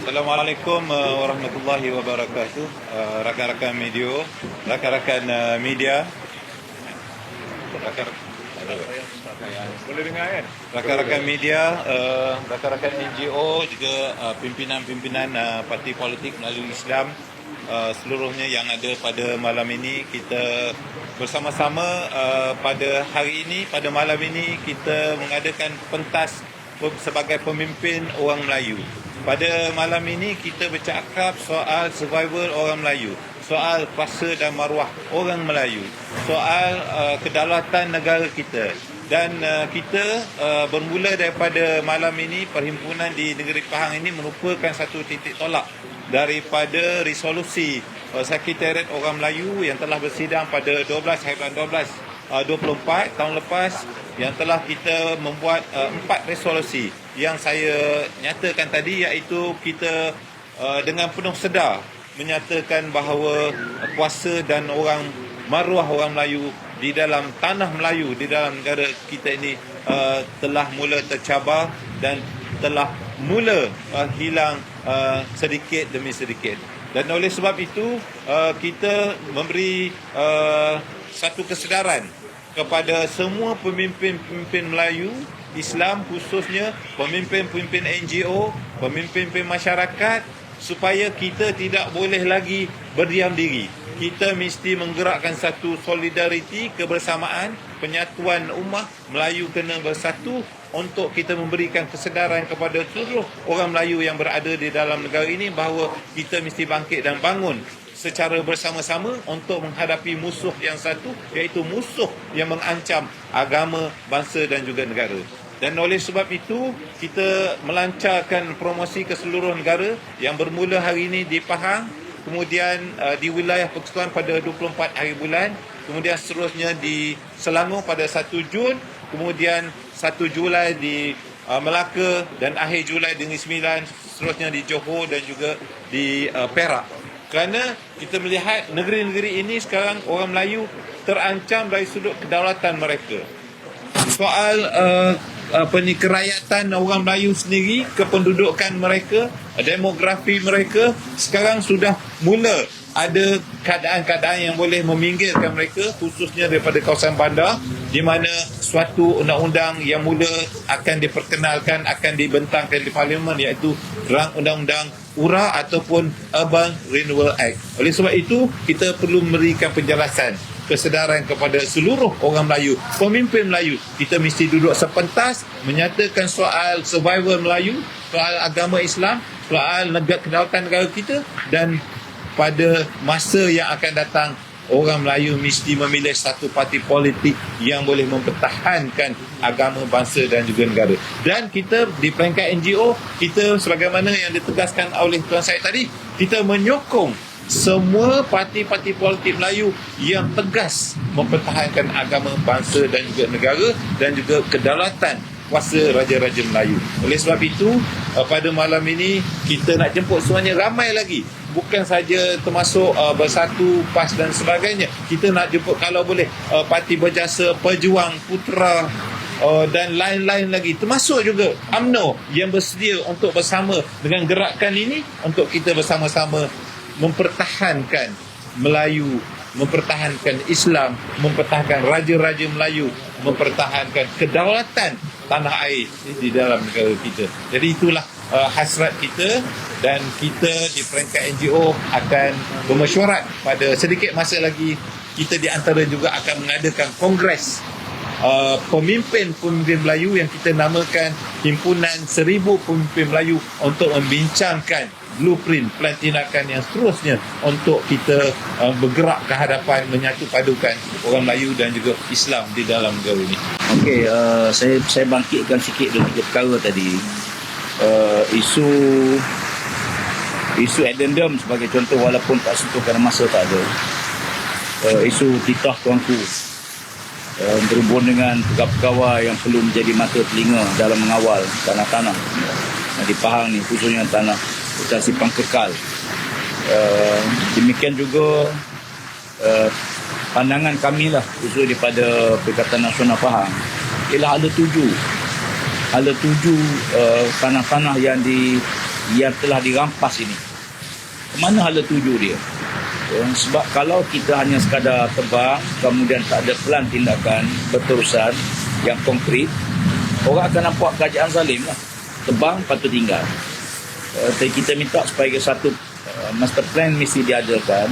Assalamualaikum uh, warahmatullahi wabarakatuh. Uh, rakan-rakan media, rakan-rakan uh, media. Rakan Boleh dengar kan? rakan-rakan media, rakan-rakan NGO juga pimpinan-pimpinan parti politik melalui Islam uh, seluruhnya yang ada pada malam ini kita bersama-sama pada hari ini pada malam ini kita mengadakan pentas sebagai pemimpin orang Melayu. Pada malam ini kita bercakap soal survival orang Melayu, soal kuasa dan maruah orang Melayu, soal uh, kedaulatan negara kita. Dan uh, kita uh, bermula daripada malam ini perhimpunan di negeri Pahang ini merupakan satu titik tolak daripada resolusi uh, Sekretariat Orang Melayu yang telah bersidang pada 12 hari bulan 12 uh, 24 tahun lepas yang telah kita membuat uh, empat resolusi yang saya nyatakan tadi iaitu kita uh, dengan penuh sedar menyatakan bahawa kuasa dan orang maruah orang Melayu di dalam tanah Melayu di dalam negara kita ini uh, telah mula tercabar dan telah mula uh, hilang sedikit demi sedikit. Dan oleh sebab itu kita memberi satu kesedaran kepada semua pemimpin-pemimpin Melayu Islam khususnya pemimpin-pemimpin NGO, pemimpin-pemimpin masyarakat supaya kita tidak boleh lagi berdiam diri. Kita mesti menggerakkan satu solidariti, kebersamaan, penyatuan ummah Melayu kena bersatu untuk kita memberikan kesedaran kepada seluruh orang Melayu yang berada di dalam negara ini bahawa kita mesti bangkit dan bangun secara bersama-sama untuk menghadapi musuh yang satu iaitu musuh yang mengancam agama, bangsa dan juga negara. Dan oleh sebab itu kita melancarkan promosi ke seluruh negara yang bermula hari ini di Pahang, kemudian uh, di wilayah persekutuan pada 24 hari bulan, kemudian seterusnya di Selangor pada 1 Jun, kemudian 1 Julai di uh, Melaka dan akhir Julai di Negeri Sembilan, seterusnya di Johor dan juga di uh, Perak. Kerana kita melihat negeri-negeri ini sekarang orang Melayu terancam dari sudut kedaulatan mereka. Soal uh, apa ni kerakyatan orang Melayu sendiri, kependudukan mereka, demografi mereka sekarang sudah mula ada keadaan-keadaan yang boleh meminggirkan mereka khususnya daripada kawasan bandar di mana suatu undang-undang yang mula akan diperkenalkan akan dibentangkan di parlimen iaitu rang undang-undang URA ataupun Urban Renewal Act. Oleh sebab itu kita perlu memberikan penjelasan kesedaran kepada seluruh orang Melayu, pemimpin Melayu. Kita mesti duduk sepentas menyatakan soal survival Melayu, soal agama Islam, soal negara kedaulatan negara kita dan pada masa yang akan datang orang Melayu mesti memilih satu parti politik yang boleh mempertahankan agama bangsa dan juga negara. Dan kita di peringkat NGO, kita sebagaimana yang ditegaskan oleh Tuan Syed tadi, kita menyokong semua parti-parti politik Melayu yang tegas mempertahankan agama bangsa dan juga negara dan juga kedaulatan kuasa Raja-Raja Melayu. Oleh sebab itu, uh, pada malam ini kita nak jemput semuanya ramai lagi. Bukan saja termasuk uh, Bersatu, PAS dan sebagainya. Kita nak jemput kalau boleh uh, Parti Berjasa, Pejuang, Putra uh, dan lain-lain lagi. Termasuk juga UMNO yang bersedia untuk bersama dengan gerakan ini untuk kita bersama-sama mempertahankan Melayu mempertahankan Islam, mempertahankan raja-raja Melayu, mempertahankan kedaulatan tanah air di dalam negara kita. Jadi itulah uh, hasrat kita dan kita di peringkat NGO akan bermesyuarat pada sedikit masa lagi kita di antara juga akan mengadakan kongres uh, pemimpin-pemimpin Melayu yang kita namakan Himpunan Seribu Pemimpin Melayu untuk membincangkan blueprint plan tindakan yang seterusnya untuk kita uh, bergerak ke hadapan menyatu padukan orang Melayu dan juga Islam di dalam negara ini. Okey, uh, saya saya bangkitkan sikit dua tiga perkara tadi. Uh, isu isu addendum sebagai contoh walaupun tak sentuh kerana masa tak ada. Uh, isu titah tuanku uh, berhubung dengan pegawai yang perlu menjadi mata telinga dalam mengawal tanah-tanah di Pahang ni khususnya tanah hutan sipang kekal. Uh, demikian juga uh, pandangan kami lah khusus daripada Perikatan Nasional Pahang ialah ada tujuh ada tujuh uh, tanah-tanah yang di yang telah dirampas ini. Kemana hala tuju dia? Ya, sebab kalau kita hanya sekadar tebang kemudian tak ada pelan tindakan berterusan yang konkret orang akan nampak kerajaan zalim lah tebang patut tinggal uh, kita minta supaya satu uh, master plan mesti diadakan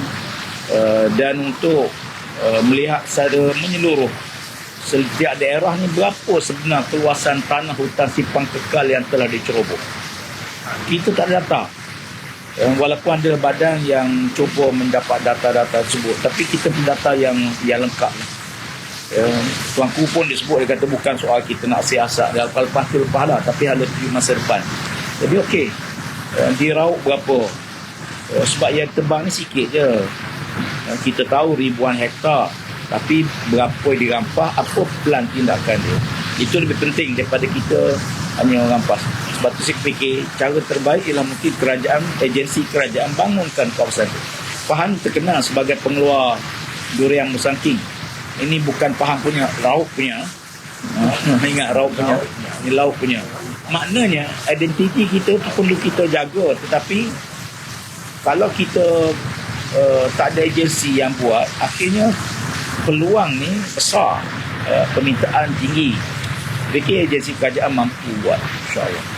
uh, dan untuk uh, melihat secara menyeluruh setiap daerah ni berapa sebenar keluasan tanah hutan sipang kekal yang telah diceroboh kita tak ada data. Eh, walaupun ada badan yang cuba mendapat data-data tersebut tapi kita pun data yang yang lengkap. Eh, tuanku pun disebut dia kata bukan soal kita nak siasat dan lepas tu lepas lah tapi tuju masa depan. Jadi okey eh, diraup berapa eh, sebab yang tebang ni sikit je eh, kita tahu ribuan hektar tapi berapa dirampas apa plan tindakan dia itu lebih penting daripada kita hanya rampas sebab tu saya fikir cara terbaik ialah mungkin kerajaan, agensi kerajaan bangunkan kawasan itu. Pahang terkenal sebagai pengeluar durian musangking. Ini bukan Pahang punya, laut punya. Ingat laut punya. Ini laut punya. Maknanya identiti kita perlu kita jaga. Tetapi kalau kita uh, tak ada agensi yang buat akhirnya peluang ni besar uh, permintaan tinggi. Fikir agensi kerajaan mampu buat insyaAllah